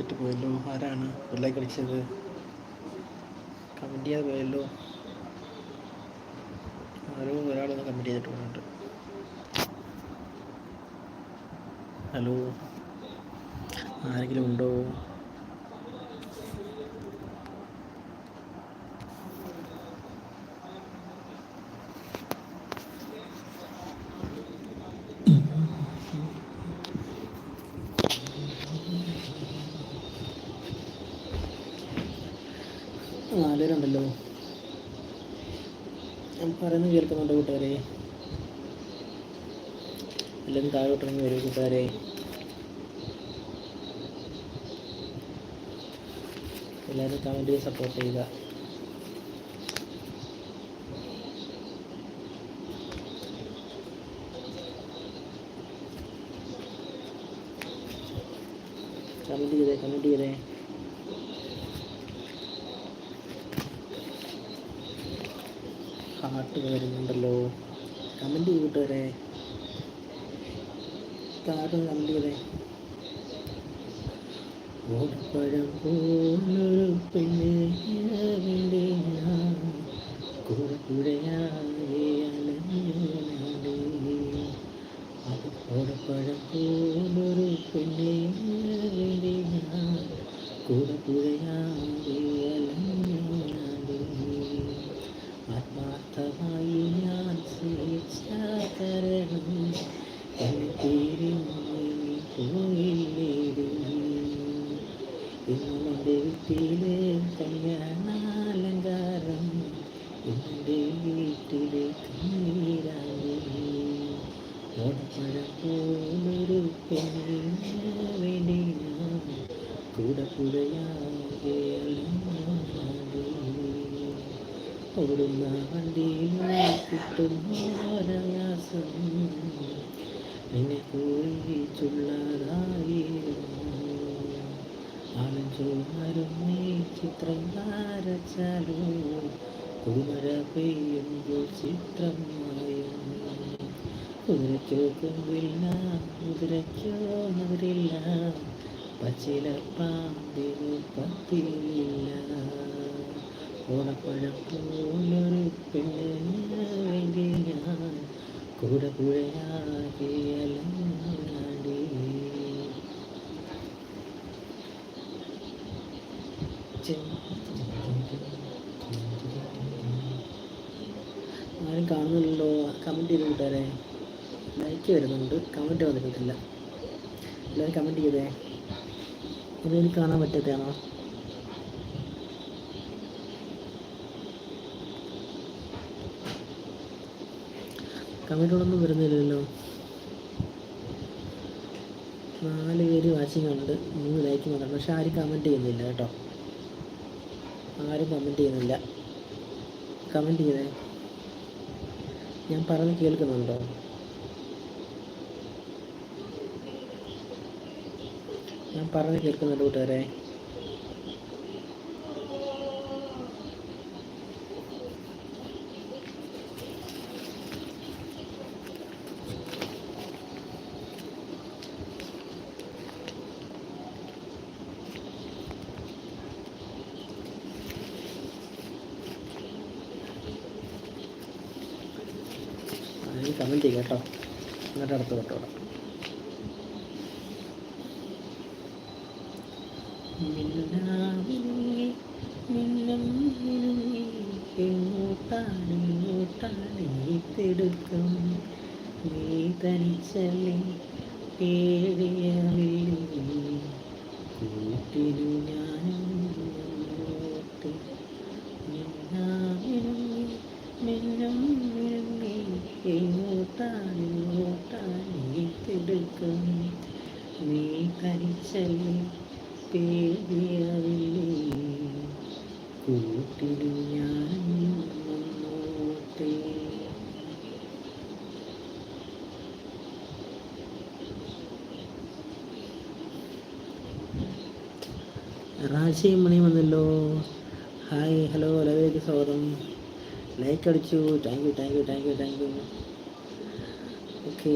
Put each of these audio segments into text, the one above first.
അടിച്ചിട്ട് പോയല്ലോ. ആരാണ് ലൈക്ക് കളിച്ചത്? കമന്റ് ചെയ്യാതെ പോയല്ലോ. ആരോ ഒരാളൊന്ന് കമന്റ് ചെയ്തിട്ട് പോയിട്ട് ഹലോ. ആരെങ്കിലും ഉണ്ടോ നാലുപേരുണ്ടല്ലോ ഞാൻ പറയുന്നത് കേൾക്കുന്നുണ്ടോ കൂട്ടുകാരെ? എല്ലാവരും താഴോട്ടിറങ്ങി വരും കൂട്ടുകാരെ. എല്ലാവരും കമന്റ് സപ്പോർട്ട് ചെയ്യുക. കമന്റ് ചെയ്തേ കമന്റ് ചെയ്തേ. ഹാർട്ട് വരുന്നുണ്ടല്ലോ. കമന്റ് ചെയ്തിട്ടേ താരം കമന്റ് ചെയ്തേ. ഓടപ്പഴം പോലൊരു പെണ്ണെ വേണ്ടി അത് ഓടപ്പഴം പോലൊരു പെണ്ണെ വേണ്ടി ഞാൻ കൂടപ്പുഴയായി അലഞ്ഞാടി ആത്മാർത്ഥമായി ഞാൻ സ്നേഹിച്ചതരണം എന്നെ തീരുമായി പോയില്ലേടി ഇന്നും എന്റെ വീട്ടിലെ കല്യാണാലങ്കാരം ഇന്നെന്റെ വീട്ടിലെ കണ്ണീരായി ഓടപ്പഴം പോലൊരു പെണ്ണിന് വേണ്ടി ഞാൻ കൂടെ കൂടെയാകെ അലഞ്ഞാടി ഓടുന്ന വണ്ടിയിൽ കിട്ടുന്നോരയാസം നിന്നെ കുറിച്ചുള്ളതായിരുന്നു ആലഞ്ചോമാരും നീ ചിത്രം വരച്ചാലോ കുളിമഴ പെയ്യുമ്പോൾ ചിത്രം കുതിരയ്ക്കോ പച്ചില പാമ്പിന് പത്തിയില്ല ഓണപ്പഴം പോലൊരു പെണ്ണിന് വേണ്ടി ഞാൻ കൂടെ പുഴയാകെ കമന്റ് ചെയ്ത് കൂട്ടുകാരെ. ലൈക്ക് വരുന്നുണ്ട്. കമന്റ് വന്നിട്ടില്ല. എല്ലാവരും കമന്റ് ചെയ്തേ. ഇതെനിക്ക് കാണാൻ പറ്റത്തേണോ കമന്റുകളൊന്നും വരുന്നില്ലല്ലോ. നാല് പേര് വാച്ചിങ് ഉണ്ട്. മൂന്ന് ലൈക്ക് മാത്രം. പക്ഷെ ആരും കമന്റ് ചെയ്യുന്നില്ല കേട്ടോ. ആരും കമന്റ് ചെയ്യുന്നില്ല. കമന്റ് ചെയ്തേ. ഞാൻ പറഞ്ഞ് കേൾക്കുന്നുണ്ടോ? ഞാൻ പറഞ്ഞ് കേൾക്കുന്നുണ്ട് കൂട്ടുകാരെ ആരും കമന്റ് ചെയ്യുക കേട്ടോ എന്നിട്ട് അടുത്ത് തൊട്ടോടാം തിടുക്കം നീ തനിച്ചല്ലേ പേടിയ റാശി മണി വന്നല്ലോ. ഹായ് ഹലോ ലൈവിലേക്ക് സ്വാഗതം. ലൈക്ക് അടിച്ചു. Thank you thank you thank you thank you okay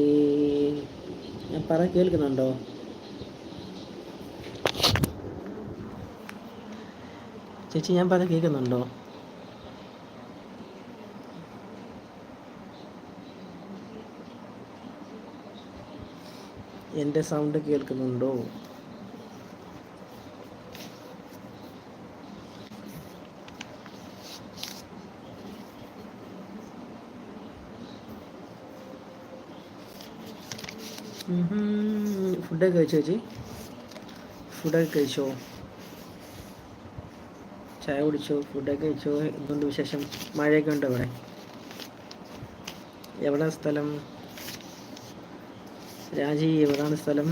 ഞാൻ പറ കേൾക്കുന്നുണ്ടോ? ചേച്ചി ഞാൻ പറ കേൾക്കുന്നുണ്ടോ? എന്റെ സൗണ്ട് കേൾക്കുന്നുണ്ടോ? ഫുഡൊക്കെ കഴിച്ചോ ചേച്ചി? ഫുഡൊക്കെ കഴിച്ചോ? ചായ കുടിച്ചോ? ഫുഡൊക്കെ കഴിച്ചോ? എന്തുണ്ട് വിശേഷം? മഴയൊക്കെ ഉണ്ടോ ഇവിടെ എവിടെ സ്ഥലം? രാജി എവിടാണ് സ്ഥലം?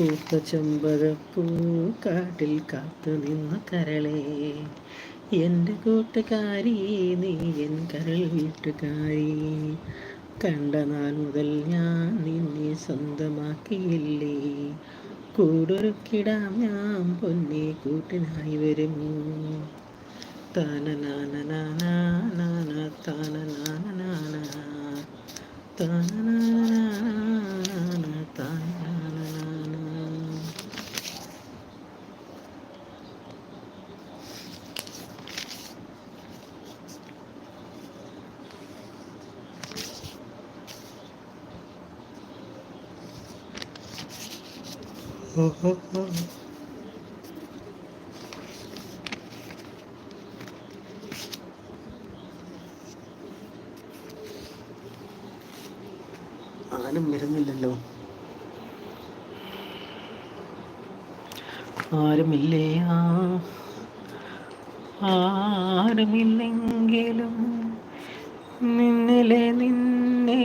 പൂത്ത ചെമ്പകപ്പൂ കാട്ടിൽ കാത്തു നിന്ന കരളേ. എന്റെ കൂട്ടുകാരി നീ എൻ കരൾ വീട്ടുകാരി. കണ്ട നാൾ മുതൽ ഞാൻ നിന്നെ സ്വന്തമാക്കിയില്ലേ. കൂടൊരുക്കിടാം ഞാൻ പൊന്നെ കൂട്ടിനായി വരും. താന നാന നാന താനനാന ആരും വരുന്നില്ലല്ലോ. ആരുമില്ലേ? ആരുമില്ലെങ്കിലും നിന്നിലെ നിന്നെ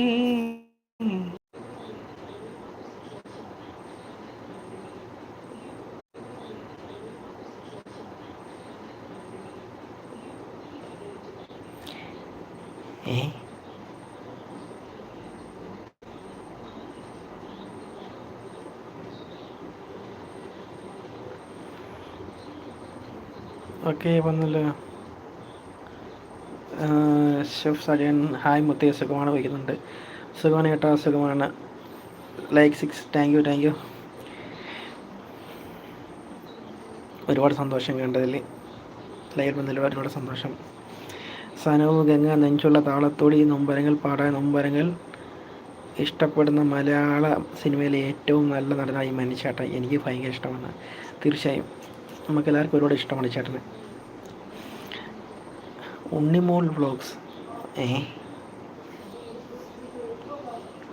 ഏ ഓക്കെ വന്നല്ലോ. ഷെഫ് സജയൻ ഹായ് മുത്തേ സുഖമാണ്? വയ്ക്കുന്നുണ്ട് സുഖമാണ് കേട്ടോ സുഖമാണ്. Like six thank you thank you ഒരുപാട് സന്തോഷം കണ്ടതിൽ. ലൈവ് വന്നതിൽ ഒരുപാട് സന്തോഷം. സനവും ഗംഗ നെഞ്ചുള്ള താളത്തോടി നൊമ്പരങ്ങൾ പാടാൻ നൊമ്പരങ്ങൾ. ഇഷ്ടപ്പെടുന്ന മലയാള സിനിമയിലെ ഏറ്റവും നല്ല നടനായി മനുഷ്യേട്ടൻ എനിക്ക് ഭയങ്കര ഇഷ്ടമാണ്. തീർച്ചയായും. നമുക്കെല്ലാവർക്കും ഒരുപാട് ഇഷ്ടമാണ് ചേട്ടന്. ഉണ്ണിമോൾ വ്ളോഗ്സ്. ഏ?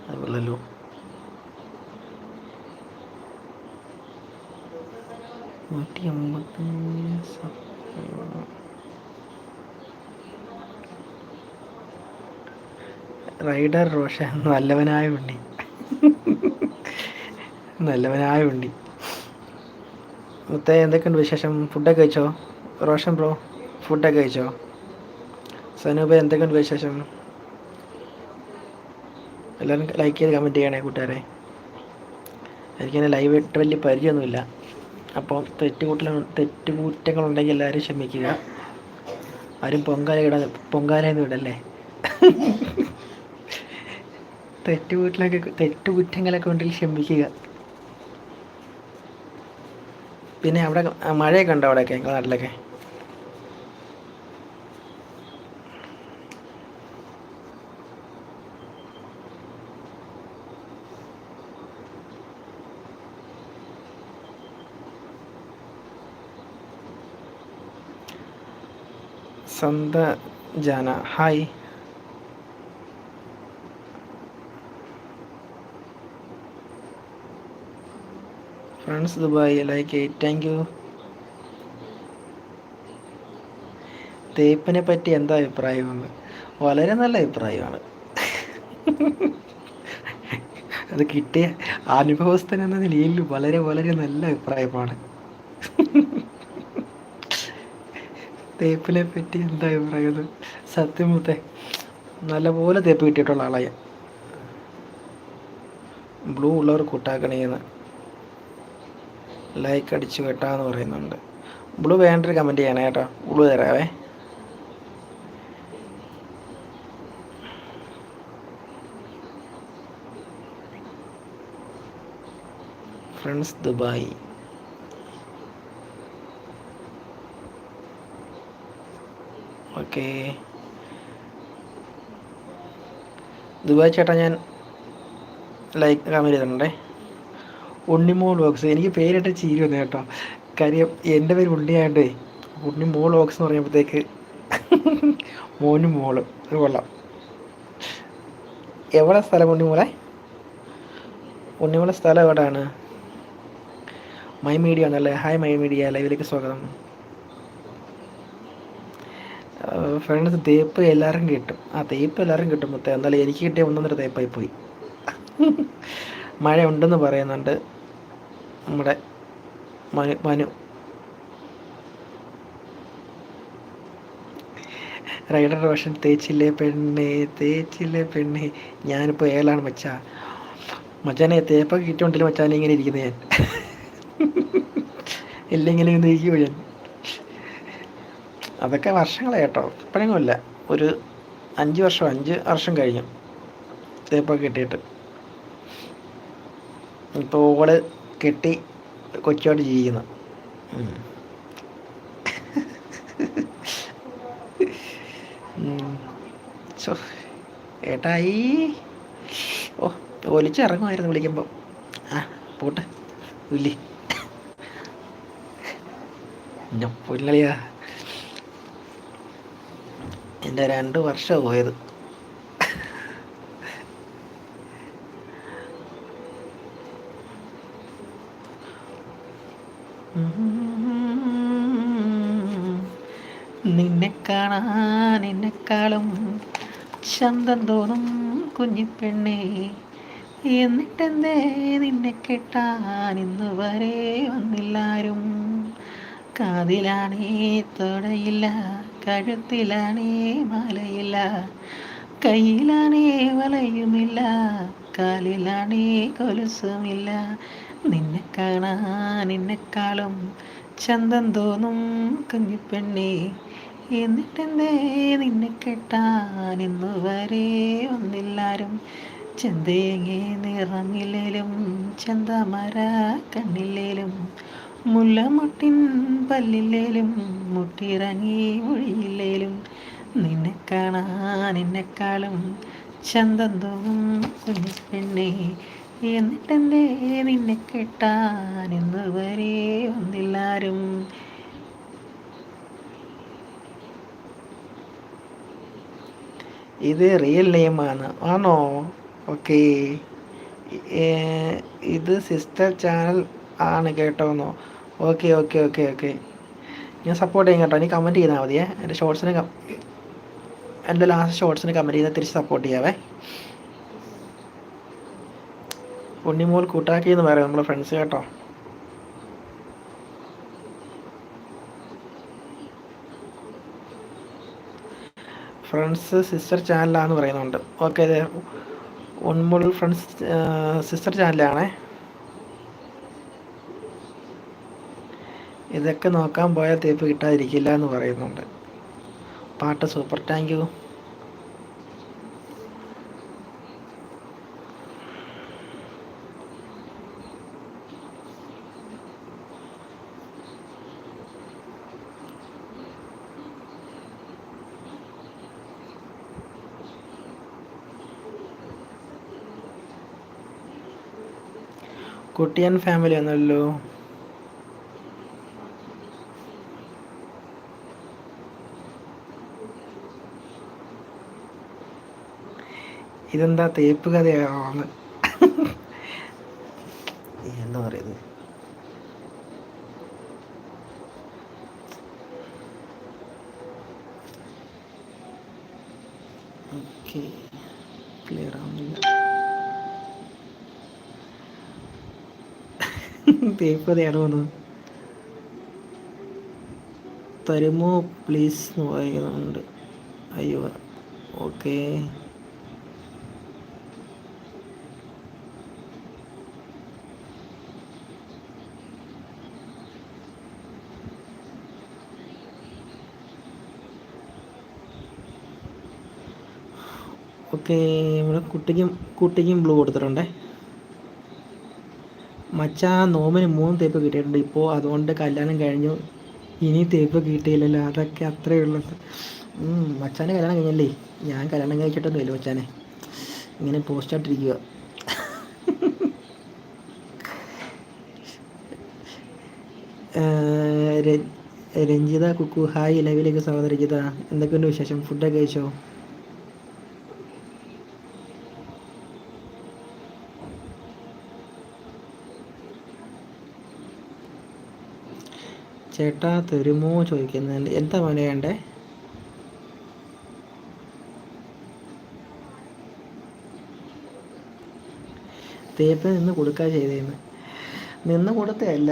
അതല്ലോ നൂറ്റി അമ്പത്തി റൈഡർ റോഷൻ നല്ലവനായ ഉണ്ണി. നല്ലവനായ ഉണ്ണി. മുത്തേ എന്തൊക്കെയുണ്ട് വിശേഷം? ഫുഡൊക്കെ കഴിച്ചോ? റോഷൻ ബ്രോ ഫുഡൊക്കെ കഴിച്ചോ? സനൂപ എന്തൊക്കെയുണ്ട് വിശേഷം? എല്ലാവരും ലൈക്ക് ചെയ്ത് കമന്റ് ചെയ്യണേ കൂട്ടുകാരെ. എനിക്കതിനെ ലൈവ് ഇട്ട് വലിയ പരിചയമൊന്നുമില്ല അപ്പോൾ തെറ്റുകൂട്ടൽ തെറ്റുകൂറ്റങ്ങളുണ്ടെങ്കിൽ എല്ലാവരും ക്ഷമിക്കുക. ആരും പൊങ്കാല ഇടാതെ പൊങ്കാലയൊന്നും ഇടല്ലേ? തെറ്റുകൂട്ടിലൊക്കെ തെറ്റുകുറ്റങ്ങളൊക്കെ ഉണ്ടെങ്കിൽ ക്ഷമിക്കുക. പിന്നെ അവിടെ മഴയൊക്കെ ഉണ്ടോ അവിടെയൊക്കെ? നിങ്ങളുടെ നാട്ടിലൊക്കെ? സന്ത ജാന. Hi. Friends Dubai like thank you. തേപ്പിനെ പറ്റി എന്താ അഭിപ്രായമെന്ന് വളരെ നല്ല അഭിപ്രായമാണ്. അത് കിട്ടിയ അനുഭവസ്ഥൻ എന്ന നിലയിൽ വളരെ വളരെ നല്ല അഭിപ്രായമാണ്. തേപ്പിനെ പറ്റി എന്താ പറയുന്നത്? സത്യം മുത്തേ നല്ലപോലെ തേപ്പ് കിട്ടിയിട്ടുള്ള ആളായ ബ്ലൂ ഉള്ളവർ കൂട്ടാക്കണേന്ന് ലൈക്ക് അടിച്ച് കേട്ടാന്ന് പറയുന്നുണ്ട്. ബ്ലൂ വേണ്ടൊരു കമന്റ് ചെയ്യണേ കേട്ടോ. ബ്ലൂ തരാവേ. Friends Dubai. ഓക്കെ. ദുബായ് ചേട്ടാ ഞാൻ ലൈക്ക് കമന്റ് ചെയ്തിട്ടുണ്ടേ. ഉണ്ണിമോൾ വോക്സ് എനിക്ക് പേരിട്ട് ചീരി വന്നു കേട്ടോ. കാര്യം എന്റെ പേര് ഉണ്ണിയാണ്ടേ ഉണ്ണിമോൾ വോക്സ് എന്ന് പറയുമ്പോഴത്തേക്ക് മോനും മോൾ. അത് കൊള്ളാം. എവിടെ സ്ഥലം ഉണ്ണിമോളെ? ഉണ്ണിമോളെ സ്ഥലം എവിടെയാണ്? മൈ മീഡിയ ആണല്ലേ? ഹായ് മൈ മീഡിയ ലൈവിലേക്ക് സ്വാഗതം. ഫ്രണ്ട്സ് തേപ്പ് എല്ലാവരും കിട്ടും. ആ തേപ്പ് എല്ലാവരും കിട്ടും മൊത്തം. എന്നാലും എനിക്ക് കിട്ടിയ ഒന്നൊന്നര തേപ്പായി പോയി. മഴ ഉണ്ടെന്ന് പറയുന്നുണ്ട് നമ്മുടെ മനു മനു. റൈഡർ വർഷൻ തേച്ചില്ലേ പെണ്ണെ തേച്ചില്ലേ പെണ്ണെ. ഞാനിപ്പോൾ ഏലാണ് മച്ചാ. മച്ചാനെ തേപ്പൊക്കെ കിട്ടിയോണ്ടില്ല മച്ചാനെ? ഇങ്ങനെ ഇരിക്കുന്നത് ഞാൻ. ഇല്ലെങ്കിലും ഇങ്ങനെ ഇരിക്കുമോ ഞാൻ. അതൊക്കെ വർഷങ്ങളെ കേട്ടോ. ഇപ്പോഴെങ്ങുമില്ല ഒരു അഞ്ച് വർഷം അഞ്ച് വർഷം കഴിഞ്ഞു. തേപ്പൊക്കെ കിട്ടിയിട്ട്. ഇപ്പോൾ ഓൾ കെട്ടി കൊച്ചോട് ജീവിക്കുന്നു. സോ ഏട്ടായി. ഓ ഒലിച്ചിറങ്ങുമായിരുന്നു വിളിക്കുമ്പോൾ ആ പോട്ടെ. ഇല്ലേ പൊന്നളിയാ എന്റെ രണ്ട് വർഷം പോയത്. നിന്നെ കാണാൻ എന്നെക്കാളും ചന്തം തോന്നും കുഞ്ഞിപ്പെണ്ണേ എന്നിട്ടെന്തേ നിന്നെ കെട്ടാൻ ഇന്ന് വരെ വന്നില്ലാരും. കാതിലാണേ തൊടയില്ല. കഴുത്തിലാണേ മാലയില്ല കയ്യിലാണേ വലയുമില്ല കാലിലാണേ കൊലുസുമില്ല. നിന്നെ കാണാൻ നിന്നെക്കാളും ചന്തം തോന്നും കുഞ്ഞിപ്പെണ്ണേ. എന്നിട്ടെന്തേ നിന്നെ കെട്ടാൻ ഇന്നു വരെ ഒന്നില്ലാരും ചെന്തേങ്ങേ നിറമില്ലേലും ചന്തമര കണ്ണില്ലേലും. മുല്ലമുട്ടിൻ പല്ലില്ലേലും മുട്ടിറങ്ങി മൊഴിയില്ലേലും നിന്നെ കാണാൻ എന്നെക്കാളും ചന്തം തോന്നും കുഞ്ഞു പെണ്ണെ എന്നിട്ടെന്തേ നിന്നെ കെട്ടാൻ ഇന്ന് വരെ ഒന്നില്ലാരും ഇത് റിയൽ നെയിമാണ് ആണോ. ഓക്കെ ഇത് സിസ്റ്റർ ചാനൽ ആണ് കേട്ടോന്നോ ഓക്കെ ഓക്കെ ഓക്കെ ഓക്കെ ഞാൻ സപ്പോർട്ട് ചെയ്യും കേട്ടോ. ഇനി കമന്റ് ചെയ്താൽ മതിയേ എന്റെ ഷോർട്സിന് എന്റെ ലാസ്റ്റ് ഷോർട്സിന് കമന്റ് ചെയ്താൽ തിരിച്ച് സപ്പോർട്ട് ചെയ്യാവേ. ഉണ്ണിമോൾ കൂട്ടാക്കി എന്ന് പറയാം നമ്മുടെ ഫ്രണ്ട്സ് കേട്ടോ. ഫ്രണ്ട്സ് സിസ്റ്റർ ചാനലാന്ന് പറയുന്നുണ്ട്. ഓക്കെ ഉൺമുൾ ഫ്രണ്ട്സ് സിസ്റ്റർ ചാനലാണേ ഇതൊക്കെ നോക്കാൻ പോയാൽ തേപ്പ് കിട്ടാതിരിക്കില്ല എന്ന് പറയുന്നുണ്ട്. പാട്ട് സൂപ്പർ താങ്ക് യു കുട്ടിയൻ ഫാമിലി എന്നല്ലോ ഇതെന്താ തേപ്പ് കഥയാണ് എന്താ പറയുന്നത്? ഓക്കെ. ക്ലിയർ ആവുന്നില്ല. തേപ്പ് കഥയാണ് വന്നത് തരുമോ? പ്ലീസ് എന്ന് പറയുന്നുണ്ട്. അയ്യോ ഓക്കേ. ഓക്കെ ഇവിടെ കുട്ടിക്കും കുട്ടിക്കും ബ്ലൂ കൊടുത്തിട്ടുണ്ട്. മച്ചാ നോമിന് മൂന്ന് തേപ്പ് കിട്ടിയിട്ടുണ്ട്. ഇപ്പോൾ അതുകൊണ്ട് കല്യാണം കഴിഞ്ഞു. ഇനി തേപ്പ് കിട്ടിയില്ലല്ലോ. അതൊക്കെ അത്രേ ഉള്ളൂ. മച്ചാനെ കല്യാണം കഴിഞ്ഞല്ലേ? ഞാൻ കല്യാണം കഴിച്ചിട്ടൊന്നുമില്ല മച്ചാനെ. ഇങ്ങനെ പോസ്റ്റായിട്ടിരിക്കുക രഞ്ജിത കുക്കു ഹായ് ലൈവിലേക്ക് സ്വാഗതം രഞ്ജിത. എന്തൊക്കെയുണ്ട് വിശേഷം? ഫുഡൊക്കെ കഴിച്ചോ? ചേട്ടാ തരുമോ ചോദിക്കുന്നുണ്ട്. എന്താ മോനെ വേണ്ടേ? തേപ്പ് നിന്ന് കൊടുക്കുക ചെയ്തേന്ന്. നിന്ന് കൊടുത്തല്ല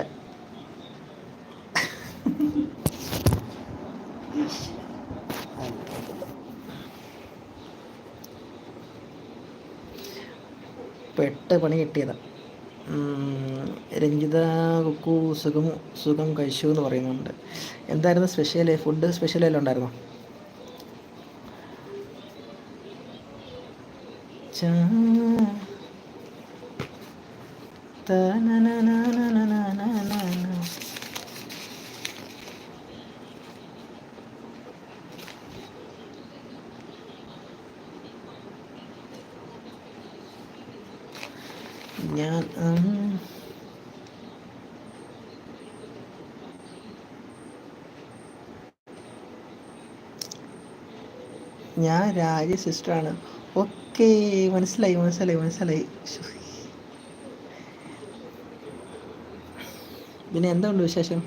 പെട്ട് പണി കിട്ടിയതാണ് രഞ്ജിത കുക്കു സുഖം സുഖം കഴിച്ചു എന്ന് പറയുന്നുണ്ട്. എന്തായിരുന്നു സ്പെഷ്യൽ ഫുഡ് സ്പെഷ്യൽ എല്ലാം ഉണ്ടായിരുന്നോ? ഞാൻ ഞാൻ രാജ സിസ്റ്ററാണ്. ഓക്കെ മനസ്സിലായി മനസ്സിലായി മനസ്സിലായി. പിന്നെ എന്തുണ്ട് വിശേഷം?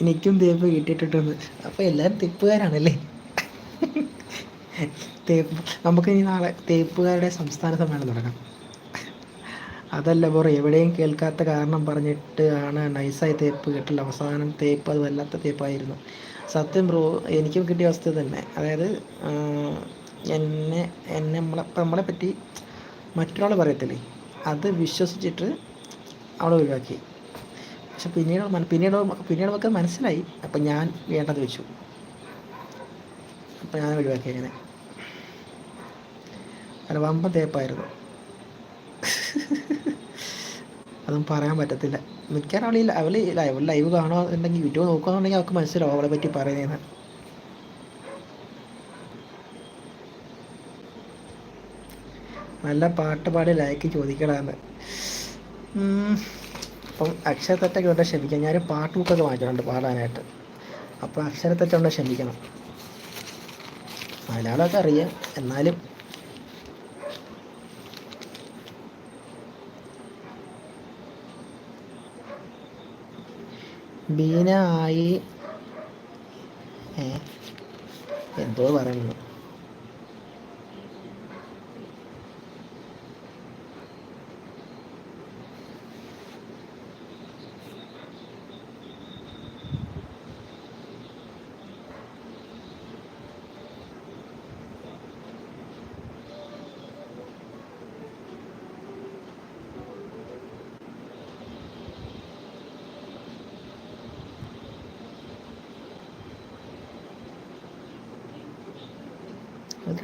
എനിക്കും തേപ്പ് കിട്ടിയിട്ടുണ്ട്. അപ്പോൾ എല്ലാവരും തെപ്പുകാരാണല്ലേ? തേപ്പ് നമുക്ക് ഇനി നാളെ തേപ്പുകാരുടെ സംസ്ഥാന സമ്മേളനം തുടങ്ങാം അതല്ല ബ്രോ എവിടെയും കേൾക്കാത്ത കാരണം പറഞ്ഞിട്ട് ആണ് നൈസായി തേപ്പ് കിട്ടില്ല അവസാനം തേപ്പ് അത് വല്ലാത്ത തേപ്പായിരുന്നു സത്യം ബ്രോ എനിക്കും കിട്ടിയ അവസ്ഥ തന്നെ. അതായത് എന്നെ എന്നെ നമ്മളെ നമ്മളെ പറ്റി മറ്റൊരാൾ പറയത്തില്ലേ? അത് വിശ്വസിച്ചിട്ട് അവളെ ഒഴിവാക്കി. പക്ഷെ പിന്നീട് പിന്നീട് പിന്നീട് നമുക്ക് മനസ്സിലായി. അപ്പം ഞാൻ വേണ്ടത് വെച്ചു. അപ്പം ഞാൻ ഒഴിവാക്കി അങ്ങനെ. അല്ല വമ്പ തേപ്പായിരുന്നു അതും പറയാൻ പറ്റത്തില്ല. മിക്ക അവൾ അവൾ ലൈവ് ലൈവ് കാണുകയെന്നുണ്ടെങ്കിൽ യൂട്യൂബ് നോക്കുകയാണെന്നുണ്ടെങ്കിൽ അവൾക്ക് മനസ്സിലാവും അവളെ പറ്റി പറയുന്നതെന്ന് നല്ല പാട്ട് പാടി ലൈക്ക് ചോദിക്കണമെന്ന് അപ്പം അക്ഷരത്തെറ്റൊക്കെ ഉണ്ടെങ്കിൽ ക്ഷമിക്കാം ഞാനൊരു പാട്ട് ബുക്കൊക്കെ വാങ്ങിച്ചിട്ടുണ്ട് പാടാനായിട്ട്. അപ്പോൾ അക്ഷരത്തെറ്റുണ്ടെങ്കിൽ ക്ഷമിക്കണം. മലയാളമൊക്കെ അറിയാം. എന്നാലും ബീന ആയി എന്തോ പറയുന്നു.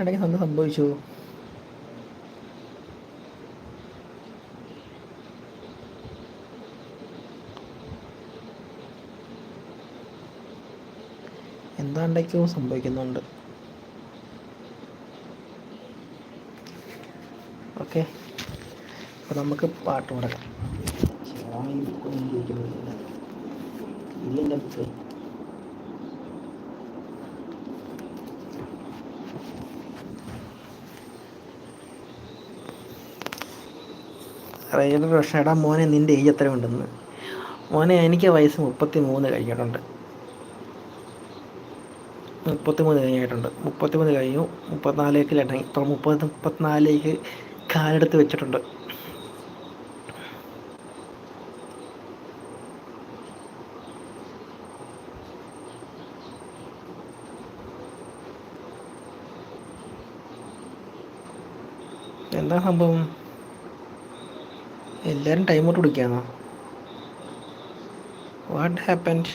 അതിനിടയ്ക്ക് എന്ത് സംഭവിച്ചു എന്താണ്ടൊക്കെയോ സംഭവിക്കുന്നുണ്ട്. ഓക്കെ. അപ്പോൾ നമുക്ക് പാട്ട് മുടക്കാം ഇല്ല റേഡിയോ പ്രശ്നം? എടാ മോനെ നിന്റെ ഏജ് എത്ര ഉണ്ടെന്ന്? മോനെ എനിക്ക് വയസ്സ് മുപ്പത്തി മൂന്ന് കഴിഞ്ഞിട്ടുണ്ട്. മുപ്പത്തി മൂന്ന് കഴിഞ്ഞിട്ടുണ്ട്. മുപ്പത്തി മൂന്ന് കഴിഞ്ഞു മുപ്പത്തിനാലേക്ക് ഇടങ്ങി ഇപ്പം മുപ്പത് മുപ്പത്തിനാലേക്ക് കാലെടുത്ത് വെച്ചിട്ടുണ്ട്. എന്താ സംഭവം? എല്ലാവരും ടൈം ഔട്ട് കുടിക്കാന്നോ വാട്ട് ഹാപ്പൻഡ്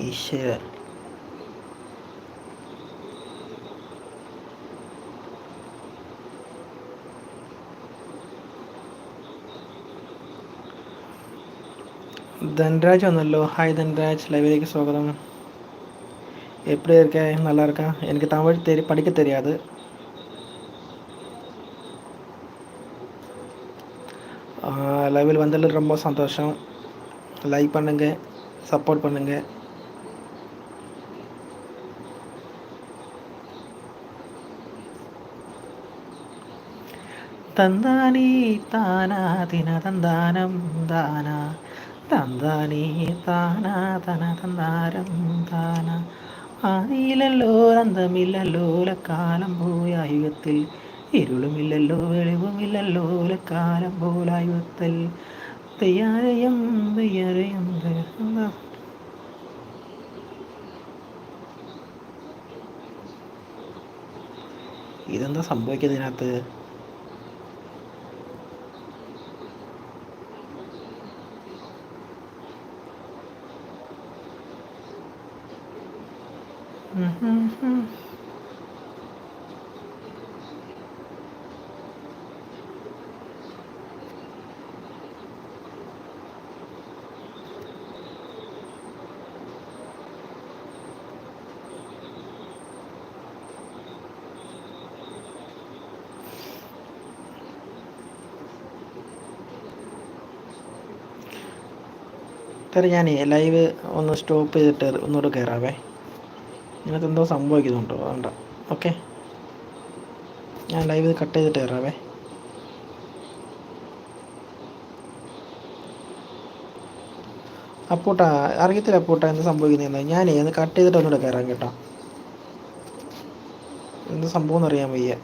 ഈശ്വര ധൻരാജ് വന്നല്ലോ ഹായ് ധൻരാജ് ലൈവിലേക്ക് സ്വാഗതം எப்படி இருக்க நல்லா இருக்கா எனக்கு தமிழ் தெரி படிக்க தெரியாது லைவில் வந்ததில் ரொம்ப சந்தோஷம் லைக் பண்ணுங்கள் சப்போர்ட் பண்ணுங்கள் തന്താനീ താനാ തിന തന്താനം താന തന്താനീ താന തന തന്താരം താന. ആദിയിലല്ലോ അന്തമില്ലല്ലോ കാലം പോയായുഗത്തിൽ ഇരുളുമില്ലല്ലോ വെളിവുമില്ലല്ലോ കാലം പോലായുഗത്തിൽ തെയ്യാരയം തെയ്യാരയം. ഇതെന്താ സംഭവിക്കുന്നതിനകത്ത്? സാറേ ഞാൻ ലൈവ് ഒന്ന് സ്റ്റോപ്പ് ചെയ്തിട്ട് ഒന്നുകൂടെ കയറാവേ ഇതിനകത്ത് എന്തോ സംഭവിക്കുന്നുണ്ടോ. വേണ്ട. ഓക്കെ. ഞാൻ ലൈവ് കട്ട് ചെയ്തിട്ട് കയറാവേ അപ്പൂട്ടാ അറിയത്തില്ല അപ്പൂട്ട എന്ത് സംഭവിക്കുന്നതെന്ന്. ഞാനേ ഒന്ന് കട്ട് ചെയ്തിട്ട് ഒന്നുകൂടെ കയറാം കേട്ടോ. എന്ത് സംഭവം എന്നറിയാൻ വയ്യ.